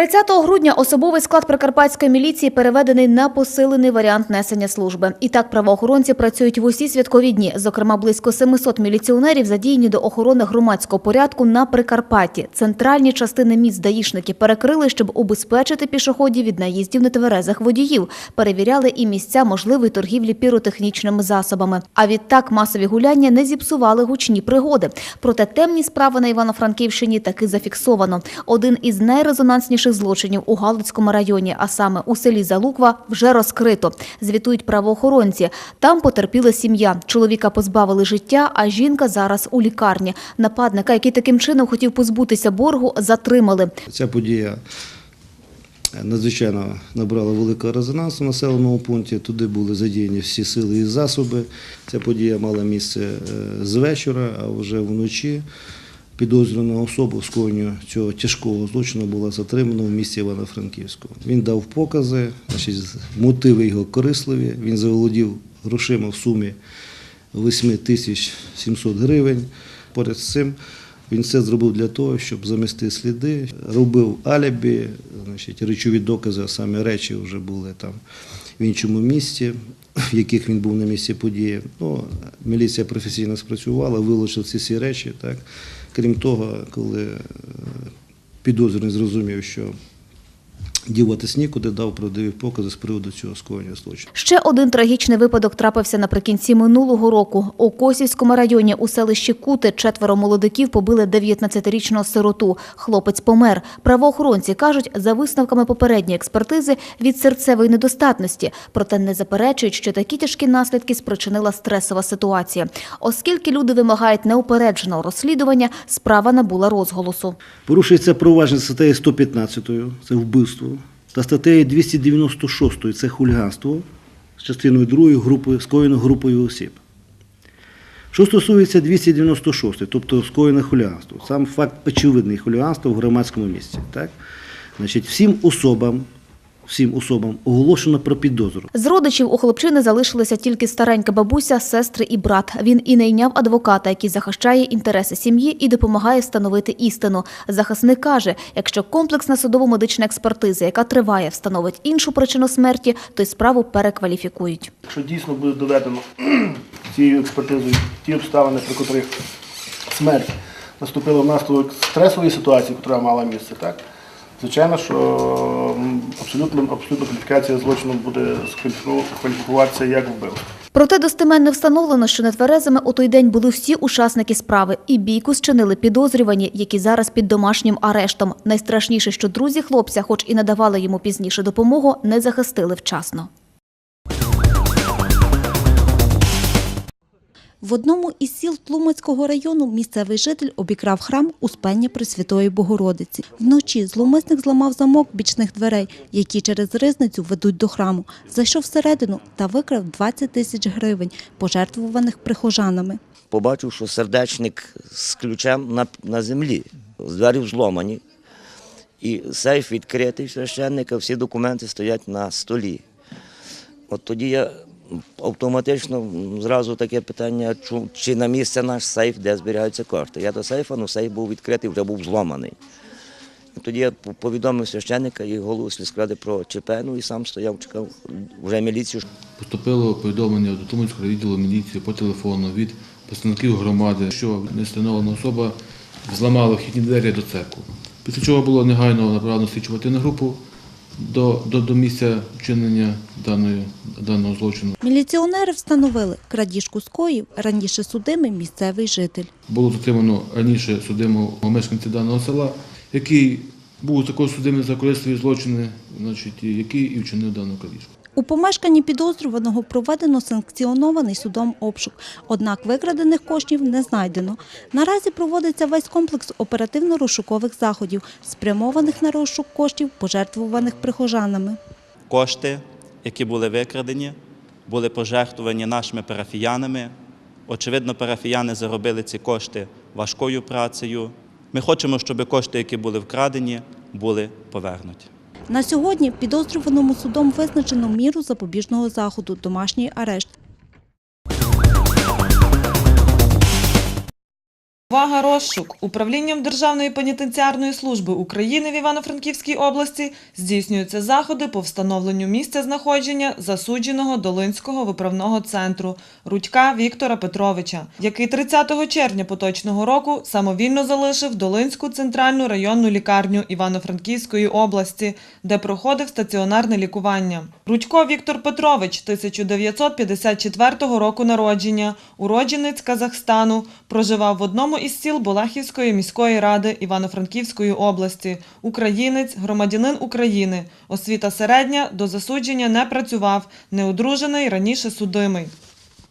30 грудня особовий склад Прикарпатської міліції переведений на посилений варіант несення служби. І так правоохоронці працюють в усі святкові дні. Зокрема, близько 700 міліціонерів задіяні до охорони громадського порядку на Прикарпатті. Центральні частини міст даїшники перекрили, щоб убезпечити пішоходів від наїздів нетверезих водіїв. Перевіряли і місця можливої торгівлі піротехнічними засобами. А відтак масові гуляння не зіпсували гучні пригоди. Проте темні справи на Івано-Франківщині таки зафіксовано. Один із найрезонансніших злочинів у Галицькому районі, а саме у селі Залуква, вже розкрито. Звітують правоохоронці. Там потерпіла сім'я. Чоловіка позбавили життя, а жінка зараз у лікарні. Нападника, який таким чином хотів позбутися боргу, затримали. Ця подія надзвичайно набрала великого резонансу в населеному пункті. Туди були задіяні всі сили і засоби. Ця подія мала місце е, з вечора, а вже вночі підозрювана особа в скоєнню цього тяжкого злочину була затримана в місті Івано-Франківську. Він дав покази, значить, мотиви його корисливі. Він заволодів грошима в сумі 8 тисяч 700 гривень. Поряд з цим він все зробив для того, щоб замести сліди, робив алібі, значить, речові докази, а самі речі вже були там в іншому місці, в яких він був на місці події. Ну, міліція професійно спрацювала, вилучила всі ці речі. Так. Крім того, коли е, підозрюваний зрозумів, що діватись нікуди, дав правдиві покази з приводу цього скоєння злочину. Ще один трагічний випадок трапився наприкінці минулого року. У Косівському районі у селищі Кути четверо молодиків побили 19-річного сироту. Хлопець помер. Правоохоронці кажуть, за висновками попередньої експертизи від серцевої недостатності. Проте не заперечують, що такі тяжкі наслідки спричинила стресова ситуація. Оскільки люди вимагають неупередженого розслідування, справа набула розголосу. Порушується провадження статтею 115, це вбивство, та статтею 296, це хуліганство з частиною 2 групи, скоєно групою осіб. Що стосується 296, тобто скоєне хуліганство, сам факт очевидний хуліганства в громадському місці. Так? Значить, всім особам, всім особам оголошено про підозру. З родичів у хлопчини залишилися тільки старенька бабуся, сестри і брат. Він і найняв адвоката, який захищає інтереси сім'ї і допомагає встановити істину. Захисник каже, якщо комплексна судово-медична експертиза, яка триває, встановить іншу причину смерті, то й справу перекваліфікують. Якщо дійсно буде доведено цією експертизою ті обставини, при котрих смерть наступила внаслідок стресової ситуації, яка мала місце, так? Звичайно, що абсолютно, абсолютно кваліфікація злочину буде кваліфікуватися як вбивство. Проте достеменно встановлено, що нетверезими у той день були всі учасники справи, і бійку зчинили підозрювані, які зараз під домашнім арештом. Найстрашніше, що друзі хлопця, хоч і надавали йому пізніше допомогу, не захистили вчасно. В одному із сіл Тлумацького району місцевий житель обікрав храм Успення Пресвятої Богородиці. Вночі зловмисник зламав замок бічних дверей, які через ризницю ведуть до храму. Зайшов всередину та викрав 20 тисяч гривень, пожертвуваних прихожанами. побачив, що сердечник з ключем на, на землі, з дверів зломані. І сейф відкритий священника, всі документи стоять на столі. От тоді я автоматично зразу таке питання, чи на місце наш сейф, де зберігаються кошти. Я до сейфа, ну сейф був відкритий, вже був зломаний. Тоді я повідомив священника і голову сільськради про ЧП, ну і сам стояв, чекав вже міліцію, Поступило повідомлення до Туманського відділу міліції по телефону від представників громади, що невстановлена особа зламала вхідні двері до церкви. Після чого було негайно направлено слідчу оперативну групу до, до, до місця вчинення даної, даного злочину. Міліціонери встановили, крадіжку скоїв раніше судимий місцевий житель. Було затримано раніше судимого мешканця даного села, який був також судимий за корисливі злочини, значить, який і вчинив дану крадіжку. У помешканні підозрюваного проведено санкціонований судом обшук, однак викрадених коштів не знайдено. Наразі проводиться весь комплекс оперативно-розшукових заходів, спрямованих на розшук коштів, пожертвуваних прихожанами. Кошти, які були викрадені, були пожертвовані нашими парафіянами. Очевидно, парафіяни заробили ці кошти важкою працею. Ми хочемо, щоб кошти, які були вкрадені, були повернуті. На сьогодні підозрюваному судом визначено міру запобіжного заходу – домашній арешт. Увага розшук управлінням Державної пенітенціарної служби України в Івано-Франківській області здійснюються заходи по встановленню місця знаходження засудженого Долинського виправного центру Рудька Віктора Петровича, який 30 червня поточного року самовільно залишив Долинську центральну районну лікарню Івано-Франківської області, де проходив стаціонарне лікування. Рудько Віктор Петрович 1954 року народження, уродженець Казахстану, проживав в одному із сіл Болахівської міської ради Івано-Франківської області, українець, громадянин України, освіта середня, до засудження не працював, неодружений, раніше судимий.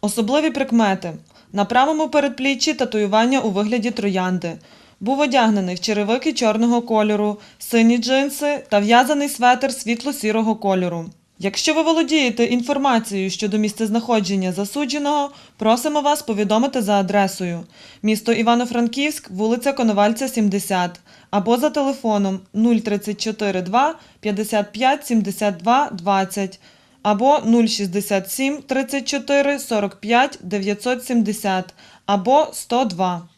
Особливі прикмети. На правому передпліччі татуювання у вигляді троянди. Був одягнений в черевики чорного кольору, сині джинси та в'язаний светр світло-сірого кольору. Якщо ви володієте інформацією щодо місцезнаходження засудженого, просимо вас повідомити за адресою місто Івано-Франківськ, вулиця Коновальця, 70, або за телефоном 034 2 55 72 20 або 067 34 45 970 або 102.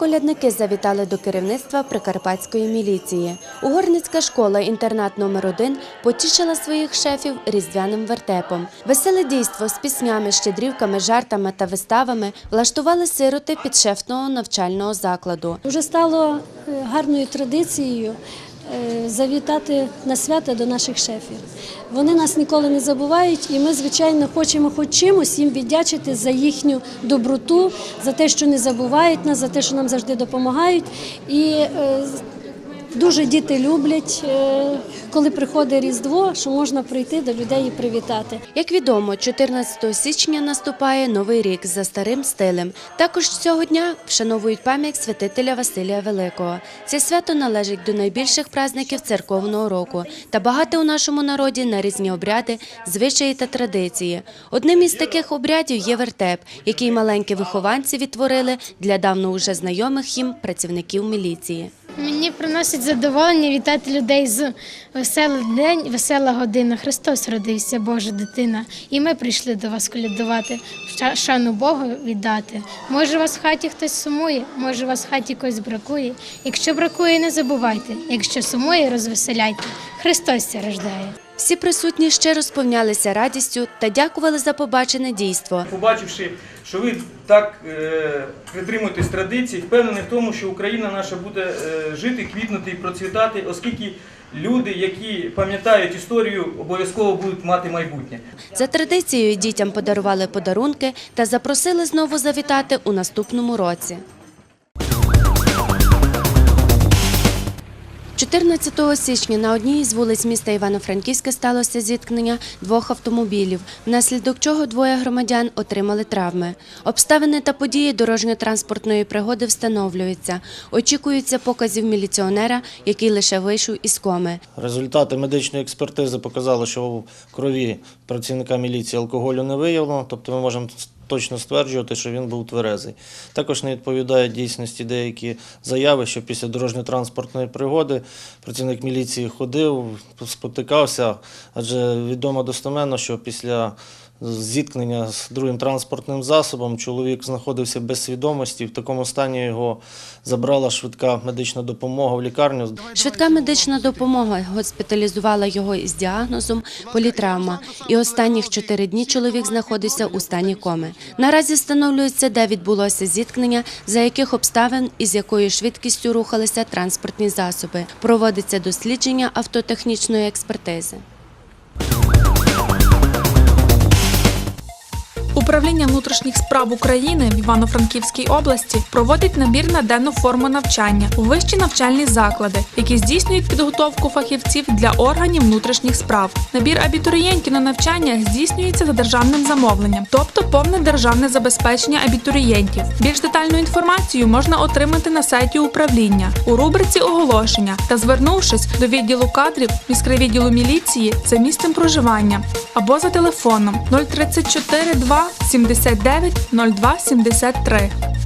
Колядники завітали до керівництва прикарпатської міліції. Угорницька школа інтернат номер 1 потішила своїх шефів різдвяним вертепом. Веселе дійство з піснями, щедрівками, жартами та виставами влаштували сироти підшефного навчального закладу. Вже стало е, гарною традицією завітати на свята до наших шефів. Вони нас ніколи не забувають, і ми, звичайно, хочемо хоч чимось їм віддячити за їхню доброту, за те, що не забувають нас, за те, що нам завжди допомагають. І е, дуже діти люблять, е, коли приходить Різдво, що можна прийти до людей і привітати. Як відомо, 14 січня наступає новий рік за старим стилем. Також цього дня вшановують пам'ять святителя Василія Великого. Це свято належить до найбільших праздників церковного року та багате у нашому народі на різні обряди, звичаї та традиції. Одним із таких обрядів є вертеп, який маленькі вихованці відтворили для давно уже знайомих їм працівників міліції. Мені приносить задоволення вітати людей з веселий день, весела година. Христос родився, Божа дитина. І ми прийшли до вас колядувати, ша- шану Богу віддати. Може, у вас в хаті хтось сумує, може, у вас в хаті когось бракує. Якщо бракує, не забувайте. Якщо сумує, розвеселяйте. Христос ся рождає. Всі присутні щиро сповнялися радістю та дякували за побачене дійство. Побачивши, що ви так е, притримуєтесь традицій, впевнений в тому, що Україна наша буде е, жити, квітнути і процвітати, оскільки люди, які пам'ятають історію, обов'язково будуть мати майбутнє. За традицією дітям подарували подарунки та запросили знову завітати у наступному році. 14 січня на одній із вулиць міста Івано-Франківська сталося зіткнення двох автомобілів, внаслідок чого двоє громадян отримали травми. Обставини та події дорожньо-транспортної пригоди встановлюються. Очікуються показів міліціонера, який лише вийшов із коми. Результати медичної експертизи показали, що в крові працівника міліції алкоголю не виявлено, тобто ми можемо точно стверджувати, що він був тверезий. Також не відповідає дійсності деякі заяви, що після дорожньо-транспортної пригоди працівник міліції ходив, спотикався, адже відомо достоменно, що після зіткнення з другим транспортним засобом чоловік знаходився без свідомості. В такому стані його забрала швидка медична допомога в лікарню. Швидка медична допомога госпіталізувала його із діагнозом політравма. І останніх чотири дні чоловік знаходився у стані коми. Наразі встановлюється, де відбулося зіткнення, за яких обставин і з якою швидкістю рухалися транспортні засоби. Проводиться дослідження автотехнічної експертизи. Управління внутрішніх справ України в Івано-Франківській області проводить набір на денну форму навчання у вищі навчальні заклади, які здійснюють підготовку фахівців для органів внутрішніх справ. Набір абітурієнтів на навчання здійснюється за державним замовленням, тобто повне державне забезпечення абітурієнтів. Більш детальну інформацію можна отримати на сайті управління у рубриці оголошення та звернувшись до відділу кадрів міськрайвідділу міліції за місцем проживання або за телефоном 034 2 79 02 73.